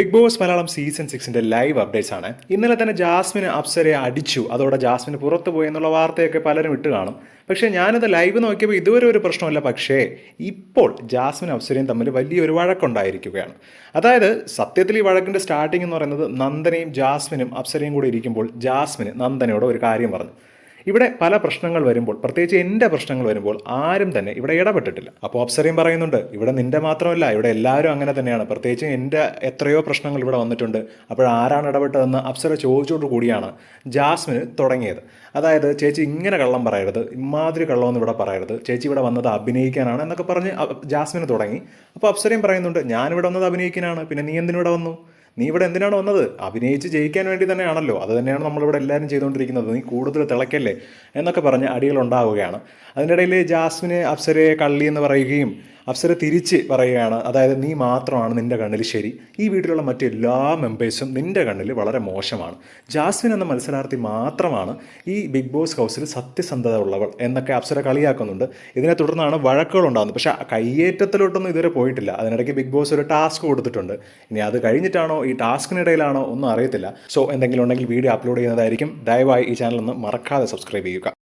Big Boss Malayalam season സിക്സിന്റെ live updates ആണ്. ഇന്നലെ തന്നെ ജാസ്മിന് അപ്സരയെ അടിച്ചു. അതോടെ ജാസ്മിന് പുറത്തു പോയി എന്നുള്ള വാർത്തയൊക്കെ പലരും ഇട്ട് കാണും. പക്ഷേ ഞാനത് ലൈവ് നോക്കിയപ്പോൾ ഇതുവരെ ഒരു പ്രശ്നമല്ല പക്ഷേ ഇപ്പോൾ ജാസ്മിൻ അപ്സരയും തമ്മിൽ വലിയൊരു വഴക്കുണ്ടായിരിക്കുകയാണ്. അതായത് സത്യത്തിൽ ഈ വഴക്കിന്റെ സ്റ്റാർട്ടിംഗ് എന്ന് പറയുന്നത് നന്ദനയും ജാസ്മിനും അപ്സരയും കൂടെ ഇരിക്കുമ്പോൾ ജാസ്മിന് നന്ദനയോട് ഒരു കാര്യം പറഞ്ഞു. ഇവിടെ പല പ്രശ്നങ്ങൾ വരുമ്പോൾ പ്രത്യേകിച്ച് എന്റെ പ്രശ്നങ്ങൾ വരുമ്പോൾ ആരും തന്നെ ഇവിടെ ഇടപെട്ടിട്ടില്ല. അപ്പോൾ അപ്സരയും പറയുന്നുണ്ട് ഇവിടെ നിന്റെ മാത്രമല്ല ഇവിടെ എല്ലാവരും അങ്ങനെ തന്നെയാണ്. പ്രത്യേകിച്ച് എന്റെ എത്രയോ പ്രശ്നങ്ങൾ ഇവിടെ വന്നിട്ടുണ്ട്. അപ്പോൾ ആരാണ് ഇടപെട്ടതെന്ന് അപ്സര ചോദിച്ചോട് കൂടിയാണ് ജാസ്മിന് തുടങ്ങിയത്. അതായത് ചേച്ചി ഇങ്ങനെ കള്ളം പറയരുത് ഇമാതിരി കള്ളമൊന്നും ഇവിടെ പറയരുത്. ചേച്ചി ഇവിടെ വന്നത് അഭിനയിക്കാനാണ് എന്നൊക്കെ പറഞ്ഞ് ജാസ്മിന് തുടങ്ങി. അപ്പോൾ അപ്സരയും പറയുന്നുണ്ട് ഞാനിവിടെ വന്നത് അഭിനയിക്കാനാണ്. പിന്നെ നീ എന്തിനിവിടെ വന്നു? നീ ഇവിടെ എന്തിനാണ് വന്നത്? അഭിനയിച്ച് ജയിക്കാൻ വേണ്ടി തന്നെയാണല്ലോ. അത് തന്നെയാണ് നമ്മളിവിടെ എല്ലാവരും ചെയ്തുകൊണ്ടിരിക്കുന്നത്. നീ കൂടുതൽ തിളക്കല്ലേ? എന്നൊക്കെ പറഞ്ഞ് അടികളുണ്ടാവുകയാണ് അതിനിടയിൽ ജാസ്മിന് അപ്സരയെ കള്ളി എന്ന് പറയുകയും അപ്സര തിരിച്ച് പറയുകയാണ് അതായത് നീ മാത്രമാണ് നിന്റെ കണ്ണിൽ ശരി. ഈ വീട്ടിലുള്ള മറ്റെല്ലാ മെമ്പേഴ്സും നിന്റെ കണ്ണിൽ വളരെ മോശമാണ്. ജാസ്മിൻ എന്ന മത്സരാർത്ഥി മാത്രമാണ് ഈ ബിഗ് ബോസ് ഹൗസിൽ സത്യസന്ധത ഉള്ളവൾ എന്നൊക്കെ അപ്സര കളിയാക്കുന്നുണ്ട്. ഇതിനെ തുടർന്നാണ് വഴക്കുകൾ ഉണ്ടാകുന്നത്. പക്ഷേ കയ്യേറ്റത്തിലോട്ടൊന്നും ഇതുവരെ പോയിട്ടില്ല. അതിനിടയ്ക്ക് ബിഗ് ബോസ് ഒരു ടാസ്ക് കൊടുത്തിട്ടുണ്ട്. ഇനി അത് കഴിഞ്ഞിട്ടാണോ? ഈ ടാസ്കിനിടയിലാണോ ഒന്നും അറിയത്തില്ല. സോ എന്തെങ്കിലും ഉണ്ടെങ്കിൽ വീഡിയോ അപ്ലോഡ് ചെയ്യുന്നതായിരിക്കും. ദയവായി ഈ ചാനൽ ഒന്ന് മറക്കാതെ സബ്സ്ക്രൈബ് ചെയ്യുക.